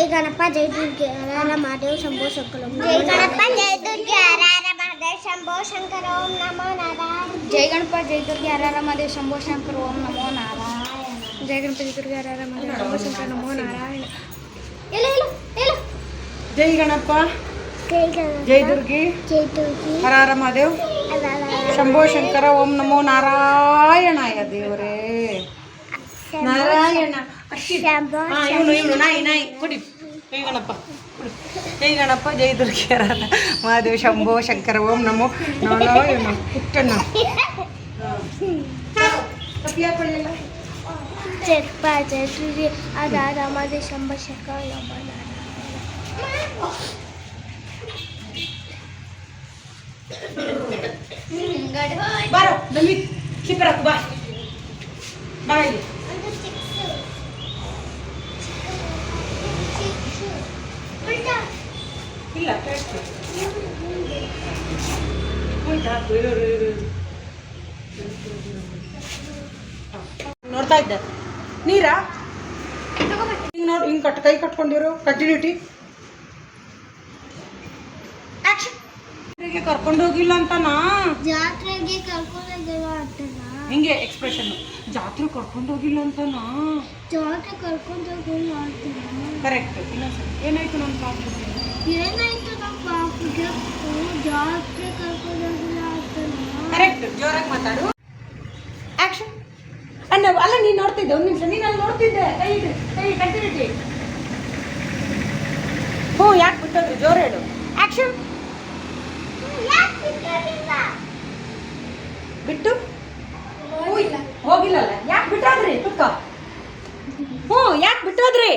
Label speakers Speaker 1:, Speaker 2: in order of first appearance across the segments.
Speaker 1: ಜೈ ಗಣಪ ಜೈ ದುರ್ಗೆ ಹರ ಹರ ಮಹಾದೇವ ಶಂಭೋ ಶಂಕರ ಜೈ ಗಣಪ ಜೈ ಮಹಾದೇವ
Speaker 2: ಶಂಭೋ ಶಂಕರ ಓಂ ನಮೋ ನಾರಾಯಣ.
Speaker 3: ಜೈ ಗಣಪ ಜೈ ದುರ್ಗೆ ಹರ ಮಹಾದೇವ್ ಶಂಭೋ ಶಂಕರ ಓಂ ನಮೋ ನಾರಾಯಣ. ಜೈ ಗಣಪ ಜೈ ದುರ್ಗೆ ಹರ ಮಹಾದೇವ್ ಶಂಭೋ ಶಂಕರ ನಮೋ ನಾರಾಯಣ.
Speaker 2: ಇಲ್ಲ ಇಲ್ಲ ಇಲ್ಲ
Speaker 4: ಜೈ ಗಣಪ ಜೈ ದುರ್ಗಿ
Speaker 2: ಜೈ ದುರ್ಗಿ.
Speaker 4: ಹರ ಹರ ಮಹಾದೇವ್ ಶಂಭೋ ಶಂಕರ ಓಂ ನಮೋ ನಾರಾಯಣಾಯ ದೇವರೇ. ನಾರಾಯಣ. ಇವನು ಇವನು ನಾಯಿ ನಾಯಿ ಕೊಡಿ. ಜೈ ಗಣಪ. ಜೈ ಗಣಪ ಜೈ ದುರ್ಗಿ ಹರ ಹರ ಶಂಭೋ ಶಂಕರ ಓಂ ನಮೋ. ನಾರಾಯಣ ಪುಟ್ಟಣ್ಣ
Speaker 2: ಜಪ ಜೈ ದುರ್ಗಿ ಅದಾದ ಮಹಾದೇವ್ ಶಂಭೋ ಶಂಕರ
Speaker 4: ಬಾರೋ ಶಿಪರಕ್ ಬಾ. ಬಾ ಇಲ್ಲಿ. ಇಲ್ಲ. ನೋಡ್ತಾ ಇದ್ದೆ. ನೀರಾ? ಹಿಂಗ್ ನೋಡಿ ಹಿಂಗ್ ಕಟ್ ಕೈ ಕಟ್ಕೊಂಡಿರು? ಕಂಟಿನ್ಯೂಟಿ ಆಕ್ಷನ್ ಕರ್ಕೊಂಡು ಹೋಗಿಲ್ಲ ಅಂತನಾ
Speaker 2: ಜಾತ್ರೆಗೆ ಕರ್ಕೊಂಡೋಗಿಲ್ಲ ಅಂತನಾ
Speaker 4: ಹಿಂಗೆ ಎಕ್ಸ್ಪ್ರೆಷನ್ ಜಾತ್ರೆ ಕರ್ಕೊಂಡು ಹೋಗಿಲ್ಲ ಅಂತನಾ?
Speaker 2: ಜಾತ್ರೆ ಕರ್ಕೊಂಡು ಹೋಗಿಲ್ಲ
Speaker 4: ಕರೆಕ್ಟ್ ಇನ್ನೊಂದ್ಸರಿ ಏನಾಯ್ತು ನನ್ನ ಪಾಪುಗೆ
Speaker 2: ಏನಾಯ್ತು ನಮ್ಮ ಪಾಪುಗೆ ಜಾತ್ರೆ ಕರ್ಕೊಂಡು ಹೋಗಿಲ್ಲ
Speaker 4: ಕರೆಕ್ಟ್ ಜೋರಾಗಿ ಮಾತಾಡು. ಆಕ್ಷನ್ ಅಣ್ಣ ಅಲ್ಲ ನೀನು ನೋಡ್ತಿದ್ದೆ ಒಂದು ನಿಮಿಷ. ನೀನು ಅಲ್ಲಿ ನೋಡ್ತಿದ್ದೆ. ಕೈ ಕೈ ಕಂಟಿನ್ಯೂಟಿ ಹ್ಞೂ ಯಾಕೆ ಬಿಟ್ಟೋದ್ರು ಜೋರ ಹೇಳು ಆಕ್ಷನ್ ಬಿಟ್ಟು ಹೋಗಿಲ್ಲಲ್ಲ ಯಾಕೆ ಬಿಟ್ಟೋದ್ರಿ ತುಕ್ಕ ಹ್ಞೂ ಯಾಕೆ ಬಿಟ್ಟೋದ್ರಿ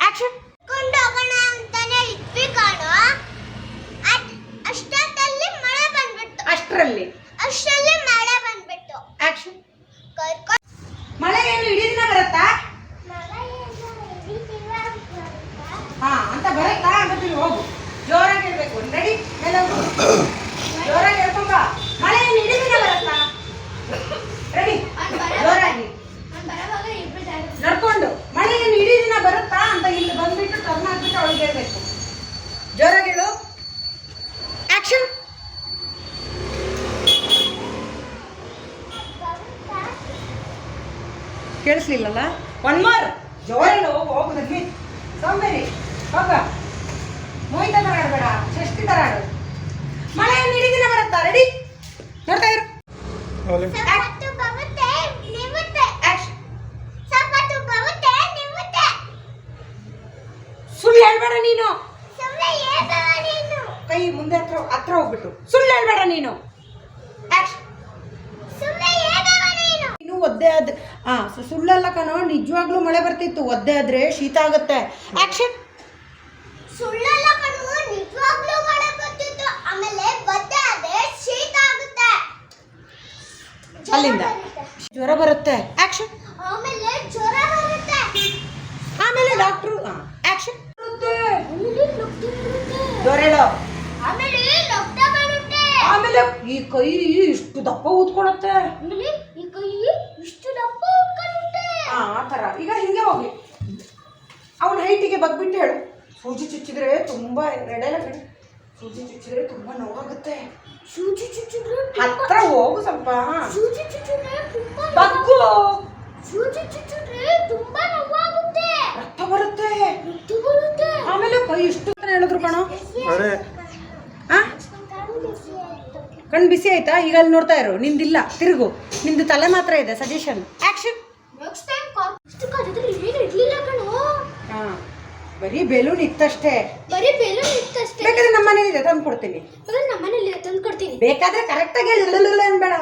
Speaker 4: ಆಕ್ಷನ್
Speaker 2: ಕೊಂಡೋಗೋಣ ಅಂತಾನೆ ಇದ್ವಿ ಕಾಣೋ ಅದ್- ಅಷ್ಟೊತ್ತಲ್ಲಿ ಮಳೆ ಬಂದ್ಬಿಟ್ಟು
Speaker 4: ಅಷ್ಟರಲ್ಲಿ
Speaker 2: ಅಷ್ಟರಲ್ಲಿ ಮಳೆ ಬಂದ್ಬಿಟ್ಟು
Speaker 4: ಆಕ್ಷನ್
Speaker 2: ಕರ್ಕೊಂಡು
Speaker 4: ಮಳೆ ಏನು ಇಡೀ ದಿನ ಬರುತ್ತಾ ಹಾ ಅಂತ ಬರುತ್ತಾ ಮತ್ತೆ ಹೋಗು ಜೋರಾಗಿ ಹೇಳ್ಬೇಕು ರೆಡಿ ಮೇಲೆ ಹೋಗು. ಜೋರಾಗಿ ಹೇಳ್ಕೊಂಬ ಮಳೆ ಏನು ಇಡೀ ದಿನ ಬರುತ್ತಾ ರೆಡಿ ಜೋರಾಗಿ ನಡ್ಕೊಂಡು ಮಳೆ ಏನು ಇಡೀ ದಿನ ಬರುತ್ತಾ ಅಂತ ಇಲ್ಲಿ ಬಂದ್ಬಿಟ್ಟು ಟರ್ನ್ ಹಾಕ್ಬಿಟ್ಟು ಅವಳಿಗೆ ಹೇಳ್ಬೇಕು ಜೋರಾಗಿ ಹೇಳು ಆಕ್ಷನ್ ಕೇಳಿಸ್ಲಿಲ್ಲಲ್ಲ? ಒನ್ ಮೋರ್ ಜೋರ ಹೇಳು ಹೋಗು ಹೋಗು ನಗ್ನಿ ಸೋಂಬೇರಿ ಹೋಗ. ಮೋಹಿತ ಥರ ಆಡಬೇಡ ಷಷ್ಠಿ ಥರ ಆಡು. ಮಳೆ ಇಡೀ ದಿನ ಬರುತ್ತಾ? ರೆಡಿ ನೋಡ್ತಾ ಇರು. ಸುಳ್ಳು ಹೇಳ್ಬೇಡ ನೀನು. ಕೈ ಮುಂದೆ ಹತ್ರ ಹತ್ರ ಹೋಗ್ಬಿಟ್ಟು. ಸುಳ್ಳು ಹೇಳ್ಬೇಡ ನೀನು ಆಕ್ಷನ್
Speaker 2: ಸುಮ್ಮನೆ ಏತವ ನೀನು
Speaker 4: ಇನ್ನು ಒದ್ದೆ ಆದ ಆ ಸುಳ್ಳಲ್ಲ ಕಣೋ ನಿಜವಾಗ್ಲೂ ಮಳೆ ಬರ್ತಿತ್ತು ಒದ್ದೆ ಆದ್ರೆ ಶೀತ ಆಗುತ್ತೆ. ಆಕ್ಷನ್
Speaker 2: ಸುಳ್ಳಲ್ಲ ಕಣೋ ನಿಜವಾಗ್ಲೂ ಮಳೆ ಬರ್ತಿತ್ತು ಆಮೇಲೆ ಒದ್ದೆ ಆದ್ರೆ ಶೀತ ಆಗುತ್ತೆ.
Speaker 4: ಅಲ್ಲಿಂದ. ಜ್ವರ ಬರುತ್ತೆ. ಆಕ್ಷನ್
Speaker 2: ಆಮೇಲೆ ಜ್ವರ ಬರುತ್ತೆ.
Speaker 4: ಆಮೇಲೆ ಡಾಕ್ಟ್ರು ಆಕ್ಷನ್ ಹೇಳೋ.
Speaker 2: ಆಮೇಲೆ
Speaker 4: ಈ ಕೈ ಇಷ್ಟು ದಪ್ಪ ಊದ್ಕೊಳತ್ತೆ.
Speaker 2: ಉಟ್ಕೊಳ್ಳುತ್ತೆ
Speaker 4: ಆ ಥರ. ಈಗ ಹಿಂಗೆ ಹೋಗಿ. ಅವನ ಹೈಟಿಗೆ ಬಗ್ಬಿಟ್ಟು ಹೇಳು. ಸೂಜಿ ಚುಚ್ಚಿದ್ರೆ ತುಂಬಾ ರೆಡೆಲ್ಲ ಬಿಡು. ಸೂಜಿ ಚುಚ್ಚಿದ್ರೆ ತುಂಬಾ ನೋವಾಗುತ್ತೆ.
Speaker 2: ಸೂಜಿ ಚುಚ್ಚಿದ್ರೆ
Speaker 4: ಹತ್ರ ಹೋಗು ಸ್ವಲ್ಪ.
Speaker 2: ಸೂಜಿ ಚುಚ್ಚಿದ್ರೆ ತುಂಬಾ
Speaker 4: ಬಗ್ಗು.
Speaker 2: ಸೂಜಿ ಚುಚ್ಚಿದ್ರೆ ತುಂಬಾ ನೋವಾಗುತ್ತೆ.
Speaker 4: ರಕ್ತ ಬರುತ್ತೆ.
Speaker 2: ರಕ್ತ ಬರುತ್ತೆ.
Speaker 4: ಆಮೇಲೆ ಕೈ ಇಷ್ಟು ಅಂತ ಹೇಳಿದ್ರು ಕಣೋ? ಆ? ಕಣ್ ಬಿಸಿ ಆಯ್ತಾ? ಈಗ ಅಲ್ಲಿ ನೋಡ್ತಾ ಇರು. ನಿಂದಿಲ್ಲ. ತಿರುಗು. ನಿಂದು ತಲೆ ಮಾತ್ರ ಇದೆ ಸಜೆಷನ್ ಆಕ್ಷನ್
Speaker 2: ನೆಕ್ಸ್ಟ್ ಟೈಮ್ ಇಷ್ಟು ಕರೆದ್ರೆ ಏನು ಇರ್ಲಿಲ್ಲ ಕಣೋ.
Speaker 4: ಹಾ ಬರೀ ಬೆಲೂನ್ ಇತ್ತಷ್ಟೇ.
Speaker 2: ಬರೀ ಬೆಲೂನ್ ಇತ್ತಷ್ಟೇ.
Speaker 4: ಬೇಕಾದ್ರೆ ನಮ್ಮ ಮನೇಲಿ ಇದೆ ತಂದು ಕೊಡ್ತೀನಿ.
Speaker 2: ನಮ್ಮ ಮನೇಲಿ ತಂದು ಕೊಡ್ತೀನಿ.
Speaker 4: ಬೇಕಾದ್ರೆ ಕರೆಕ್ಟಾಗಿ ಹೇಳಿ ಅನ್ಬೇಡ.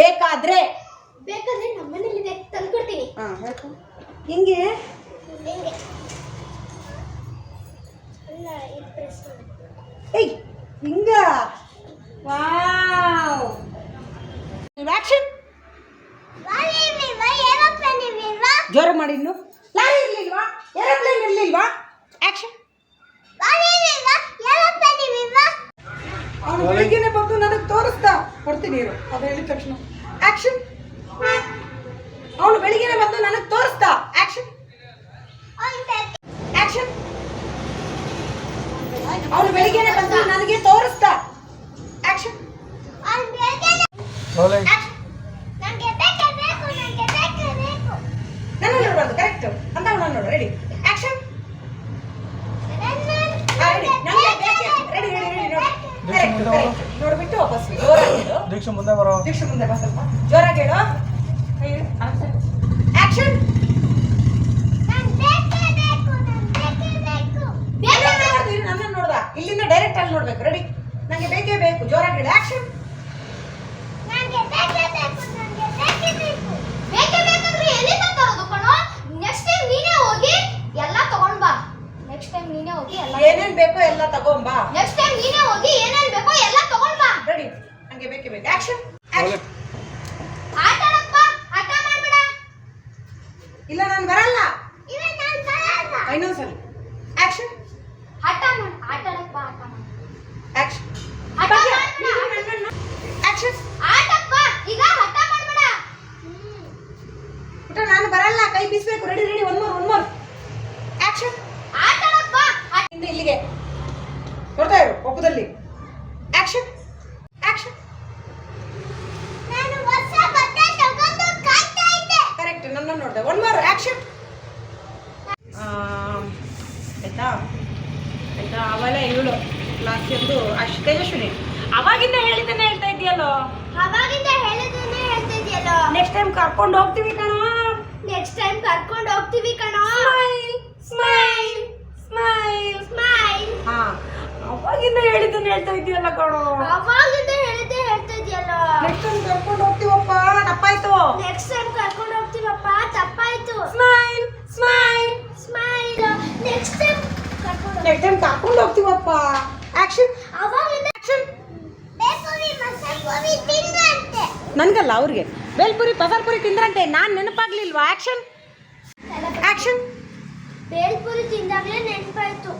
Speaker 4: ಬೇಕಾದ್ರೆ.
Speaker 2: ಬೇಕಾದ್ರೆ ನಮ್ಮನೇಲಿ ಇದೆ ತಂದು ಕೊಡ್ತೀನಿ.
Speaker 4: ಹಾ ಹೇಳ್ಕೊ ಹಿಂಗೆ.
Speaker 2: ಹಿಂಗೆ.
Speaker 4: ಏಯ್ ಹಿಂಗ. ವಾವ್. ಆಕ್ಷನ್ ಜೋರ ಮಾಡಿ ಇನ್ನು. ಲಾರಿ ಇರ್ಲಿಲ್ವಾ? ಏರೋಪ್ಲೇನ್ ಇರ್ಲಿಲ್ವಾ? ಆಕ್ಷನ್ ಅವನು ಬೆಳಿಗ್ಗೆನೆ ಬಂದು ನನಗೆ ತೋರಿಸ್ತಾ. ಕೊಡ್ತೀನಿ ಇರು. ಅದು ಹೇಳಿದ ತಕ್ಷಣ. ಆಕ್ಷನ್ ಅವನು ಬೆಳಿಗ್ಗೆನೆ ಬಂದು ನನಗೆ ತೋರಿಸ್ತಾ. ಆಕ್ಷನ್ ಆಕ್ಷನ್ ಅವನು ಬೆಳಿಗ್ಗೆನೆ ಬಂದು ನನಗೆ ತೋರಿಸ್ತಾ.
Speaker 2: ಆಕ್ಷನ್ ಬೇಕೇ ಬೇಕು ನಂಗೆ ಬೇಕೇ ಬೇಕು
Speaker 4: ನನ್ನ ನೋಡಬಾರ್ದು ಕರೆಕ್ಟ್ ಅಂತ ನಾನು ನೋಡು ರೆಡಿ ಆಕ್ಷನ್ ನೋಡ್ಬಿಟ್ಟು ವಾಪಸ್
Speaker 5: ದೀಕ್ಷೆ ಮುಂದೆ ಬರೋ.
Speaker 4: ದೀಕ್ಷೆ ಮುಂದೆ ಬಾ ಸ್ವಲ್ಪ ಜೋರಾಗಿ ಹೇಳು. ಆಕ್ಷನ್
Speaker 2: ನಂಗೆ ಬೇಕೇ ಬೇಕು ನಂಗೆ ಬೇಕೇ ಬೇಕು
Speaker 4: ನನ್ನ ನೋಡ್ದ ಇಲ್ಲಿಂದ ಡೈರೆಕ್ಟ್ ಅಲ್ಲಿ ನೋಡ್ಬೇಕು ರೆಡಿ ನಂಗೆ ಬೇಕೇ ಬೇಕು ಜೋರಾಗಿ ಹೇಳು ಆಕ್ಷನ್
Speaker 2: ನಂಗೆ ಬೇಕೇ ಬೇಕು ನಂಗೆ ಬೇಕೇ ಬೇಕು ಬೇಕೇ ಬೇಕಂದ್ರೆ ಎಲ್ಲಿಂದ ತರೋದು ಕಣೋ ನೆಕ್ಸ್ಟ್ ಟೈಮ್ ನೀನೇ ಹೋಗಿ ಎಲ್ಲ ತಗೊಂಡ್ ಬಾ ನೆಕ್ಸ್ಟ್ ಟೈಮ್ ನೀನೇ ಹೋಗಿ ಎಲ್ಲ
Speaker 4: ಏನೇನ್ ಬೇಕೋ ಎಲ್ಲ ತಗೊಂಬಾ
Speaker 2: ನೆಕ್ಸ್ಟ್ ಟೈಮ್ ನೀನೇ ಹೋಗಿ ಏನೇನ್ ಬೇಕೋ ಎಲ್ಲ ತಗೊಂಡ್ ಬಾ
Speaker 4: ರೆಡಿ ನಂಗೆ ಬೇಕೇ ಬೇಕು ಆಕ್ಷನ್
Speaker 2: ಆಟ ಆಡಕ್ ಬಾ ಆಟ ಮಾಡ್ಬೇಡ
Speaker 4: ಇಲ್ಲ ನಾನು ಬರಲ್ಲ
Speaker 2: ಇಲ್ಲ ನಾನು ಬರಲ್ಲ
Speaker 4: ಇನ್ನೊಂದ್ಸಲ ಆಕ್ಷನ್
Speaker 2: ಆಟ ಮಾಡ್ ಆಟ ಆಡಕ್ ಬಾ ಆಟ ಮಾಡ್
Speaker 4: ಆಕ್ಷನ್
Speaker 2: ಆಟ ಮಾಡ್ಬೇಡ
Speaker 4: ಆಕ್ಷನ್
Speaker 2: ಆಟಕ್ ಬಾ ಈಗ ಆಟ ಮಾಡ್ಬೇಡ
Speaker 4: ಪುಟ್ಟ ನಾನು ಬರಲ್ಲ ಕೈ ಬೀಸ್ಬೇಕು ready ready one more one more action
Speaker 2: ಆಟ ಆಡಕ್ ಬಾ ಆಟ-
Speaker 4: ಇಂದ ಇಲ್ಲಿಗೆ ನೋಡ್ತಾ ಇರು ಒಪ್ಪದಲ್ಲಿ ಆಕ್ಷನ್ ಆಕ್ಷನ್
Speaker 2: ನಾನು ಹೊಸ ಬಟ್ಟೆ ತಗೊಂಡು ಕಾಯ್ತಾ ಇದ್ದೆ
Speaker 4: ಕರೆಕ್ಟ್ ನನ್ನ ನೋಡ್ದೆ ಒನ್ ಮೋರ್ ಆಕ್ಷನ್ ಆಯ್ತಾ ಆಯ್ತಾ ಅವಳ ಇವಳು ಲಾಸ್ಟ್ ಎಂದು ಅಷ್ಟು ತೇಜಸ್ವಿನಿ ಅವಾಗಿಂದ ಹೇಳಿದ್ದೇನೆ ಹೇಳ್ತಾ ಇದೆಯಲ್ಲೋ
Speaker 2: ಅವಾಗಿಂದ ಹೇಳಿದ್ದೇನೆ ಹೇಳ್ತಿದ್ಯಲ್ಲ
Speaker 4: ನೆಕ್ಸ್ಟ್ ಟೈಮ್ ಕರ್ಕೊಂಡು ಹೋಗ್ತೀವಿ ಕಣ
Speaker 2: ನೆಕ್ಸ್ಟ್ ಟೈಮ್ ಕರ್ಕೊಂಡು ಹೋಗ್ತೀವಿ ಕಣೋ
Speaker 4: ಸ್ಮೈಲ್ ಸ್ಮೈಲ್
Speaker 2: ಸ್ಮೈಲ್
Speaker 4: ಹಾ ಅವಾಗಿಂದ ಹೇಳಿದ್ದೇನೆ ಹೇಳ್ತಾ ಇದೆಯಲ್ಲ ಕಣೋ
Speaker 2: ಅವಾಗಿಂದ ಹೇಳಿದ್ದೆ ಇದೀಯಲ್ಲ.
Speaker 4: ನೆಕ್ಸ್ಟ್ ಟೈಮ್ ಕರ್ಕೊಂಡು ಹೋಗ್ತೀವಪ್ಪ ತಪ್ಪಾಯ್ತು.
Speaker 2: ನೆಕ್ಸ್ಟ್ ಟೈಮ್ ಕರ್ಕೊಂಡು ಹೋಗ್ತೀವಪ್ಪ ತಪ್ಪಾಯ್ತು.
Speaker 4: Smile smile
Speaker 2: smile next time ಕರ್ಕೊಂಡು
Speaker 4: ನೆಕ್ಸ್ಟ್ ಟೈಮ್ ಕರ್ಕೊಂಡು ಹೋಗ್ತೀವಪ್ಪ. ಆಕ್ಷನ್
Speaker 2: ಅವಾಗಿಂದ
Speaker 4: ಆಕ್ಷನ್
Speaker 2: ಬೇಪುರಿ ಮಸಾಲೆ ಪುರಿ ತಿಂದ್ರಂತೆ
Speaker 4: ನನ್ಗಲ್ಲ ಅವ್ರಿಗೆ. ಬೇಲ್ಪುರಿ ಪಸರ್ಪುರಿ ತಿಂದ್ರಂತೆ ನಾನು ನೆನಪಾಗ್ಲಿಲ್ವಾ? ಆಕ್ಷನ್ ಆಕ್ಷನ್
Speaker 2: ಬೇಲ್ಪುರಿ ತಿಂದಾಗಲೇ ನೆನಪಾಯ್ತು.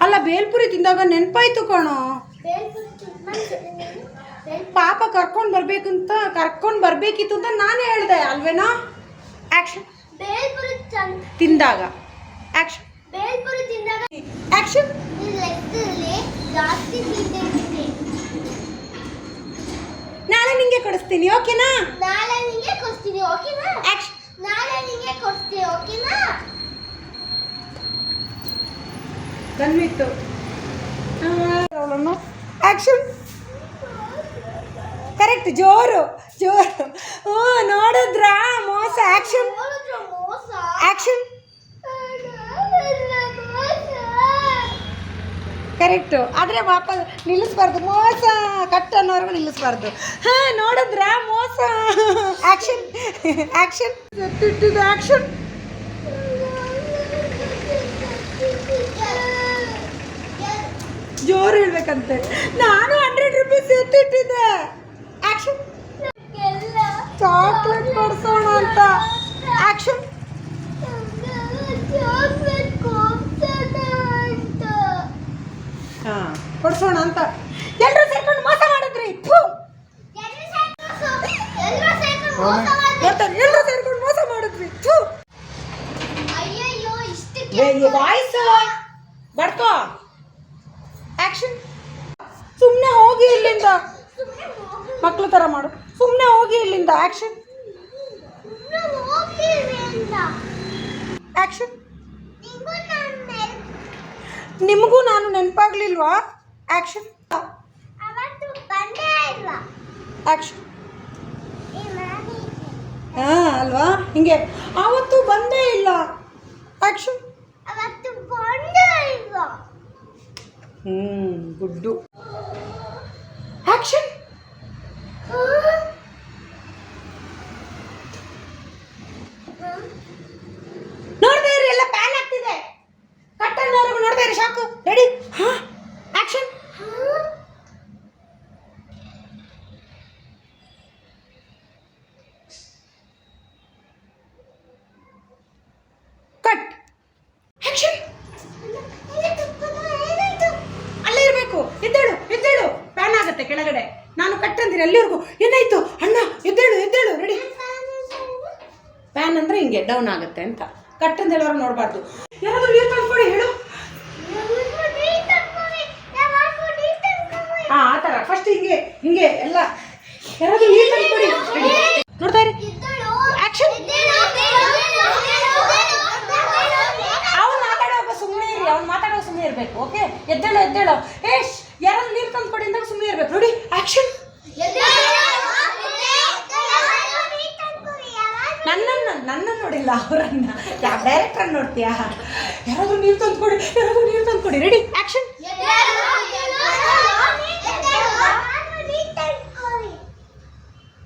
Speaker 4: ಅಲ್ಲ ಬೇಲ್ಪುರಿ ತಿಂದಾಗ ನೆನಪಾಯ್ತು ಕಣೋ. ಪಾಪ ಕರ್ಕೊಂಡು ಬರ್ಬೇಕಂತ ಕರ್ಕೊಂಡು ಬರ್ಬೇಕಿತ್ತು ಅಂತ ನಾನೇ ಹೇಳ್ದೆ ಅಲ್ವೇನೋ?
Speaker 2: ಚಂದ
Speaker 4: ತಿಂದಾಗ.
Speaker 2: ತಿಂದಿರ್ತೀನಿ
Speaker 4: ನಾಳೆ ನಿಂಗೆ ಕೊಡಿಸ್ತೀನಿ ಓಕೆನಾ?
Speaker 2: ನಾಳೆ ನಿಂಗೆ ಕೊಡ್ತೀನಿ ಓಕೆನಾ?
Speaker 4: ಆಕ್ಷನ್
Speaker 2: ನಾಳೆ ನಿಂಗೆ ಕೊಡ್ತೀನಿ ಓಕೆನಾ?
Speaker 4: ಬಂದ್ಬಿಟ್ಟು ಅವಳನ್ನು. ಆಕ್ಷನ್ ಕರೆಕ್ಟ್ ಜೋರು ಜೋರು. ಹ್ಞೂ ನೋಡಿದ್ರ? ಮೋಸ
Speaker 2: ಆ್ಯಕ್ಷನ್ ಆ್ಯಕ್ಷನ್
Speaker 4: ಕರೆಕ್ಟು ಆದರೆ ವಾಪಸ್ ನಿಲ್ಲಿಸ್ಬಾರ್ದು. ಮೋಸ, ಕಟ್ ಅನ್ನೋರ್ಗು ನಿಲ್ಲಿಸ್ಬಾರ್ದು. ಹಾಂ, ನೋಡಿದ್ರ? ಮೋಸ. ಆ್ಯಕ್ಷನ್ ಆಕ್ಷನ್ ಇಟ್ಟಿದ್ದು ಜೋರು ಹೇಳ್ಬೇಕಂತೆ. ನಾನು ಹಂಡ್ರೆಡ್ ರುಪೀಸ್ ಎತ್ತಿಟ್ಟಿದ್ದೆ. ಆಕ್ಷನ್ ಚಾಕ್ಲೇಟ್ ಕೊಡ್ಸೋಣ ಅಂತ. ಆಕ್ಷನ್
Speaker 2: ಕೊಡ್ಸೋಣ ಅಂತ.
Speaker 4: ಎಲ್ಲರೂ ಸೇರ್ಕೊಂಡು ಮೋಸ ಮಾಡಿದ್ರಿ ಥು.
Speaker 2: ಎಲ್ಲರೂ ಸೇರ್ಕೊಂಡು ಎಲ್ಲರೂ ಸೇರ್ಕೊಂಡು ಮೋಸ ಮಾಡ್ದೆ.
Speaker 4: ಮತ್ತೆ ಎಲ್ಲರೂ ಸೇರ್ಕೊಂಡು ಮೋಸ ಮಾಡಿದ್ವಿ ಥು.
Speaker 2: ಅಯ್ಯಯ್ಯೋ ಇಷ್ಟು
Speaker 4: ವಾಯ್ಸ್ ಬಡ್ಕೋ ಆಕ್ಷನ್ ಸುಮ್ಮನೆ ಹೋಗಿ ಇಲ್ಲಿಂದ ಮಕ್ಳು ಥರ ಮಾಡು ಸುಮ್ಮನೆ ಹೋಗಿ ಇಲ್ಲಿಂದ ಆಕ್ಷನ್ ಆಕ್ಷನ್ ನಿಮಗೂ ನಾನು ನೆನಪಾಗ್ಲಿಲ್ವಾ ಆಕ್ಷನ್
Speaker 2: ಅವತ್ತು ಬಂದೇ ಇಲ್ಲ
Speaker 4: ಆಕ್ಷನ್ ಹಾಂ ಅಲ್ವಾ? ಹಿಂಗೆ ಅವತ್ತು ಬಂದೇ ಇಲ್ಲ. ಆಕ್ಷನ್
Speaker 2: ಅವತ್ತು ಬಂದೇ ಇಲ್ಲ
Speaker 4: ಹ್ಮ್ ಗುಡ್ಡು. ಆಕ್ಷನ್ ನೋಡ್ತಾ ಇರಿ ಎಲ್ಲ ಪ್ಯಾನ್ ಆಗ್ತಿದೆ ಕಟ್ಟನ್ನೋರ್ಗು ನೋಡ್ತಾ ಇರಿ ಶಾಕು ರೆಡಿ ಹಾಂ ಆಕ್ಷನ್ ಕಟ್ ಆಕ್ಷನ್ ಅಲ್ಲೇ ಇರಬೇಕು ಎದ್ದೇಳು ಎದ್ದೇಳು ಪ್ಯಾನ್ ಆಗುತ್ತೆ ಕೆಳಗಡೆ. ನಾನು ಕಟ್ಟಂದಿರಿ, ಅಲ್ಲಿವರೆಗೂ. ಏನಾಯ್ತು? ಅಣ್ಣ, ಎದ್ದೇಳು ಎದ್ದೇಳು ರೆಡಿ ಪ್ಯಾನ್ ಅಂದ್ರೆ ಹಿಂಗೆ ಡೌನ್ ಆಗುತ್ತೆ ಅಂತ. ಕಟ್ಟಂದ ಅಂತ ಹೇಳೋರು ನೋಡಬಾರ್ದು. ಯಾರಾದ್ರೂ ನೀರು ತಂದ್ಕೊಡಿ ಹೇಳು. ಹಾಂ ಆ ಥರ ಫಸ್ಟ್ ಹಿಂಗೆ ಹಿಂಗೆ ಎಲ್ಲ. ಯಾರಾದರೂ ನೀರು ತಂದ್ಕೊಡಿ? ನೋಡ್ತಾ ಇರಿ. ಆಕ್ಷನ್ ಅವ್ನು ಮಾತಾಡೋವಾಗ ಸುಮ್ಮನೆ ಇರಿ. ಅವ್ನು ಮಾತಾಡೋ ಸುಮ್ಮನೆ ಇರಬೇಕು ಓಕೆ ಎದ್ದೇಳು ಎದ್ದೇಳು. ಏಶ್! ಯಾರಾದ್ರೂ ನೀರು ತಂದು ಕೊಡಿ ಅಂದಾಗ ಸುಮ್ಮನೆ ಇರಬೇಕು. ನೋಡಿ ಆಕ್ಷನ್ ನನ್ನನ್ನು ನನ್ನನ್ನು ನೋಡಿಲ್ಲ, ಅವರನ್ನ. ಯಾವ ಡೈರೆಕ್ಟರ್ ನೋಡ್ತೀಯಾ? ಯಾರಾದ್ರೂ ನೀರು ತಂದು ಕೊಡಿ, ಯಾರಾದ್ರೂ ನೀರು ತಂದು ಕೊಡಿ. ರೆಡಿ ಆಕ್ಷನ್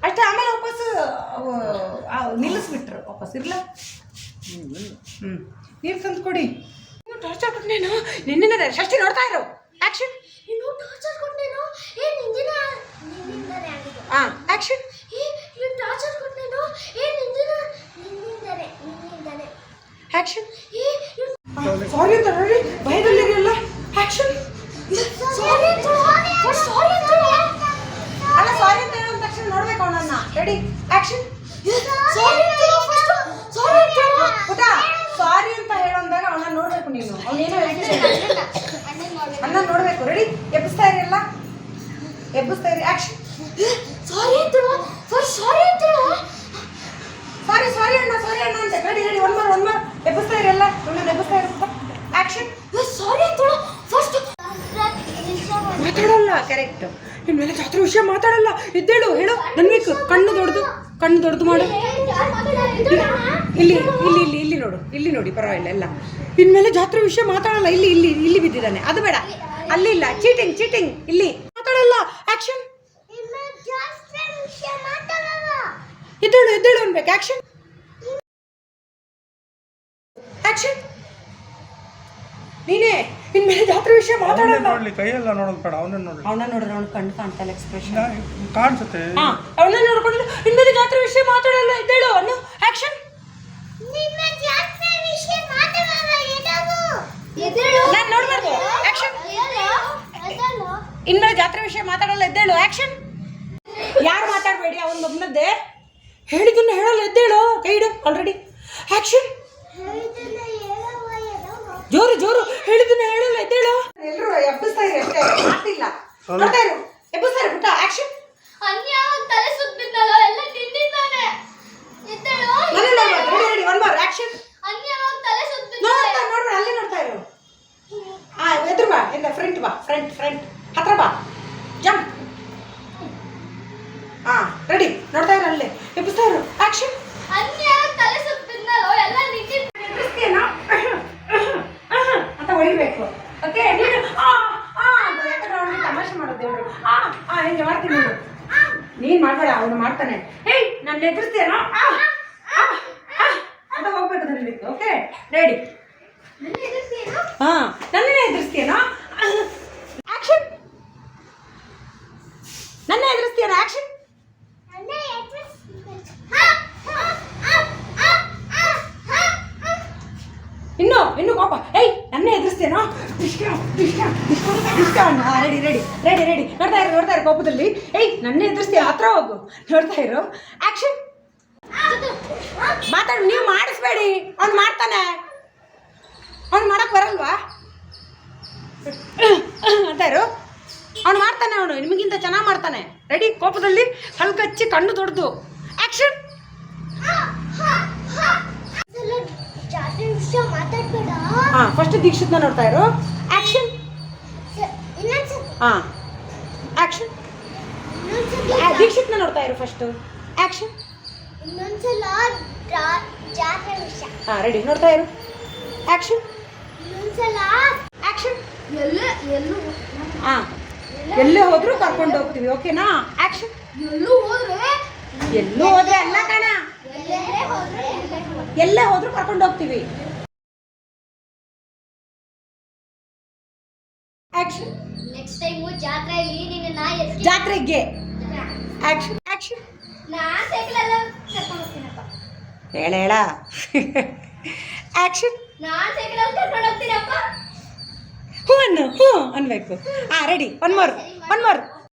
Speaker 4: ಅಷ್ಟೇ, ಆಮೇಲೆ ವಾಪಸ್ ನಿಲ್ಲಿಸ್ಬಿಟ್ರು. ವಾಪಸ್ ಇರ್ಲ? ಹ್ಞೂ ನೀರು ತಂದು ಕೊಡಿ. ಟಾರ್ಚರ್ ಕೊಟ್ಟನೇನು ನಿನ್ನೆ ಷಷ್ಟಿ ನೋಡ್ತಾ ಇರೋ. ಆಕ್ಷನ್ ಹಾಂ ಆಕ್ಷನ್ ಆಕ್ಷನ್ ಸಾರಿ ಅಂತ ನೋಡಿ ಭಯದಲ್ಲಿರಲ್ಲ ಆಕ್ಷನ್ ಅಲ್ಲ. ಸಾರಿ ಅಂತ ಹೇಳೋ ತಕ್ಷಣ ನೋಡ್ಬೇಕು ಅವನನ್ನ. ರೆಡಿ ಆಕ್ಷನ್ ಪುಟ ಸಾರಿ ಅಂತ ಹೇಳೋಂದಾಗ ಅವನ ನೋಡ್ಬೇಕು ನೀನು ಅವನೇನೋ ಅನ್ನ ನೋಡ್ಬೇಕು ರೆಡಿ ಎಬ್ಬಿಸ್ತಾ ಇರಲ್ಲ ಎಬ್ಬಿಸ್ತಾ ಇರಿ. ಆಕ್ಷನ್ ಸಾರಿ ಸಾರಿ ಅಣ್ಣ ಸಾರಿ ಅಣ್ಣ. ಅಂತ. Ready ready one more one more ಎಬ್ಬಿಸ್ತಾ ಇರಲ್ಲ ಅವನನ್ನ ಎಬ್ಬಿಸ್ತಾ ಇರಲ್ಲ ಆಕ್ಷನ್ ಮಾತಾಡಲ್ಲ ಕರೆಕ್ಟ್ ಇನ್ಮೇಲೆ ಜಾತ್ರೆ ವಿಷಯ ಮಾತಾಡಲ್ಲ. ಇದ್ದೇಳು ಹೇಳು. ನನ್ಬೇಕು ಕಣ್ಣು ದೊಡ್ದು ಕಣ್ಣು ದೊಡ್ಡದು ಮಾಡು. ಇಲ್ಲಿ ಇಲ್ಲಿ ಇಲ್ಲಿ ಇಲ್ಲಿ ನೋಡು. ಇಲ್ಲಿ ನೋಡಿ ಪರವಾಗಿಲ್ಲ ಎಲ್ಲ. ಇನ್ಮೇಲೆ ಜಾತ್ರೆ ವಿಷಯ ಮಾತಾಡಲ್ಲ. ಇಲ್ಲಿ ಇಲ್ಲಿ ಇಲ್ಲಿ ಬಿದ್ದಿದ್ದಾನೆ. ಅದು ಬೇಡ. ಅಲ್ಲಿ ಇಲ್ಲ. ಚೀಟಿಂಗ್ ಚೀಟಿಂಗ್ ಇಲ್ಲಿ ಮಾತಾಡಲ್ಲ ಆಕ್ಷನ್ ಎದ್ದೇಳು ಎದ್ದೇಳು ಅನ್ಬೇಕು. ಆಕ್ಷನ್ ಆಕ್ಷನ್ ನೀನೇ ಇನ್ಮೇಲೆ ಜಾತ್ರೆ ವಿಷಯ
Speaker 5: ಮಾತಾಡೋಣ.
Speaker 4: ಮಾತಾಡಲ್ಲ
Speaker 5: ನೋಡ್ಲಿ ಕೈಯೆಲ್ಲ ನೋಡೋದು ಬೇಡ ಅವನ ನೋಡ್ಲಿ.
Speaker 4: ಅವನ ನೋಡಿದ್ರೆ ಅವ್ನು ಕಣ್ಣು ಕಾಣ್ತಲ್ಲ ಎಕ್ಸ್ಪ್ರೆಷನ್
Speaker 5: ಕಾಣಿಸುತ್ತೆ.
Speaker 4: ಹಾ ಅವನ ನೋಡ್ಕೊಂಡು ಇನ್ಮೇಲೆ ಜಾತ್ರೆ ವಿಷಯ ಮಾತಾಡಲ್ಲ ಎದ್ದೇಳು ಅನ್ನು. ಆಕ್ಷನ್ ನಾನು ನೋಡ್ಬಾರ್ದು. Action. ಇನ್ಮೇಲೆ ಜಾತ್ರೆ ವಿಷಯ ಮಾತಾಡಲ್ಲ ಎದ್ದೇಳು. ಆಕ್ಷನ್ ಯಾರು ಮಾತಾಡಬೇಡಿ ಅವನ ಒಬ್ಬನದ್ದೇ ಹೇಳಿದ್ದನ್ನ ಹೇಳಲ್ಲ ಎದ್ದೇಳು ಕೈ ಇಡು ಆಲ್ರೆಡಿ ಆಕ್ಷನ್ ಜೋರು ಜೋರು. ಹೇಳಿದ್ದನ್ನ ಹೇಳಲ್ಲ ಎದ್ದೇಳು ಎಲ್ಲರೂ ಎಬ್ಬಿಸ್ತಾ ಇರಿ ಅಷ್ಟೇ. ಮಾತಿಲ್ಲ ನೋಡ್ತಾ ಇರು. ಎಬ್ಬಿಸ್ತಾ ಇರು ಪುಟ್ಟ. ಆಕ್ಷನ್
Speaker 2: ತಲೆ ಎಲ್ಲ ಎದ್ದೇಳು
Speaker 4: ಒನ್ ಬಾರ್ ಆಕ್ಷನ್
Speaker 2: ಅನ್ಯವಾಗ ತಲೆ ಸುತ್ತಿದ್ದ
Speaker 4: ನೋಡ್ತಾ ನೋಡ್ಬೇಡ ಅಲ್ಲಿ ನೋಡ್ತಾ ಇರು. ಆ ಎದುರು ಬಾ ಇಲ್ಲ ಫ್ರಂಟ್ ಬಾ ಫ್ರಂಟ್ ಫ್ರಂಟ್ ಹತ್ರ ಬಾ. ಜಂಪ್ ಹಾ ರೆಡಿ ನೋಡ್ತಾ ಇರ ಅಲ್ಲೇ. ಎಬ್ಬಿಸ್ತಾ ಇರು. ಆಕ್ಷನ್
Speaker 2: ಅನ್ಯವಾಗ ತಲೆ ಸುತ್ತಿದ್ನಲ್ಲೋ ಎಲ್ಲ ನಿಂತಿದ್ದ
Speaker 4: ಅಂತ ಹೊಡಿಬೇಕು ಓಕೆ ನೀನು ಆ ಆ ಅಂತ ತಮಾಷೆ ಮಾಡೋದು ದೇವ್ರು. ಆ ಆ ಹಿಂಗೆ ಮಾಡ್ತೀನಿ ನೀನು ನೀನ್ ಮಾಡ್ಬೇಡ ಅವನು ಮಾಡ್ತಾನೆ. ಏಯ್ ನನ್ನ ಎದುರಿಸ್ತೀಯನೋ ಆ ಆ ಆ ಅಂತ ಹೋಗ್ಬೇಕು ನನ್ಬೇಕು ಓಕೆ ರೆಡಿ
Speaker 2: ನನ್ನ ಎದುರ್ತೀಯೇನೋ?
Speaker 4: ಹಾ ನನ್ನನ್ನೇ ಎದುರಿಸ್ತೀಯನೋ ಆಕ್ಷನ್ ನನ್ನ ಎದುರಿಸ್ತೀಯನೋ ಆಕ್ಷನ್
Speaker 2: ನನ್ನ ಎದುರ್ಸ್ತೀಯ. ಹಾ, ಹಾ, ಹಾ, ಹಾ, ಹಾ, ಹಾ, ಹಾ.
Speaker 4: ಇನ್ನು ಇನ್ನು ಕೋಪ ಏಯ್ ನನ್ನ ಎದುರಿಸ್ತೇನೋ ರೆಡಿ ರೆಡಿ ರೆಡಿ ರೆಡಿ ಇರು ಕೋಪದಲ್ಲಿ. ಏಯ್ ನನ್ನ ಎದುರಿಸಿ ಹತ್ರ ಹೋಗು. ನೋಡ್ತಾ ಇರು. ಆಕ್ಷನ್ ಮಾತಾಡು ನೀವು ಮಾಡಿಸ್ಬೇಡಿ. ಅವ್ನು ಮಾಡ್ತಾನೆ. ಅವ್ನು ಮಾಡಕ್ ಬರಲ್ವಾ? ಅಂತ ಇರು. ಅವ್ನು ಮಾಡ್ತಾನೆ ಅವನು. ನಿಮಗಿಂತ ಚೆನ್ನಾಗಿ ಮಾಡ್ತಾನೆ. ರೆಡಿ ಕೋಪದಲ್ಲಿ ಹಲ್ಕಚ್ಚಿ ಕಣ್ಣು ದೊಡ್ಡದು ಆಕ್ಷನ್ ಫಸ್ಟ್ ದೀಕ್ಷಿತ್ನ ನೋಡ್ತಾ ಇರು. ಆಕ್ಷನ್ ಹಾಂ. ಆಕ್ಷನ್ ದೀಕ್ಷಿತನ ನೋಡ್ತಾ ಇರು ಫಸ್ಟು ಆಕ್ಷನ್
Speaker 2: ಇನ್ನೊಂದ್ಸಲ
Speaker 4: ಹಾಂ ರೆಡಿ ನೋಡ್ತಾ ಇರು. ಆಕ್ಷನ್
Speaker 2: ಇನ್ನೊಂದ್ಸಲ
Speaker 4: ಆಕ್ಷನ್
Speaker 2: ಎಲ್ಲ ಎಲ್ಲೂ
Speaker 4: ಹಾಂ ಎಲ್ಲೇ ಹೋದ್ರೂ ಕರ್ಕೊಂಡು ಹೋಗ್ತೀವಿ ಓಕೆನಾ? ಆಕ್ಷನ್
Speaker 2: ಎಲ್ಲೂ ಹೋದ್ರೆ
Speaker 4: ಎಲ್ಲೂ ಹೋದ್ರೆ ಅಲ್ಲ ಕಣ.
Speaker 2: ಎಲ್ಲೇ ಹೋದ್ರೂ
Speaker 4: ಕರ್ಕೊಂಡು ಹೋಗ್ತೀವಿ.
Speaker 2: ಜಾತ್ರೆಯಲ್ಲಿ ನಿನ್ನ ನಾ ಎಷ್ಟು
Speaker 4: ಜಾತ್ರೆಗೆ. ಆಕ್ಷನ್ ಆಕ್ಷನ್
Speaker 2: ನಾ ಸೈಕಲಲ್ಲ ಕರ್ಕೊಂಡು ಹೋಗ್ತೀನಪ್ಪ
Speaker 4: ಹೇಳ ಹೇಳ. ಆಕ್ಷನ್
Speaker 2: ನಾನು ಸೈಕಲಲ್ಲಿ ಕರ್ಕೊಂಡು ಹೋಗ್ತೀನಪ್ಪ
Speaker 4: ಹ್ಞೂ ಅನ್ನು ಹ್ಞೂ ಅನ್ಬೇಕು. ಹಾಂ ready one more one more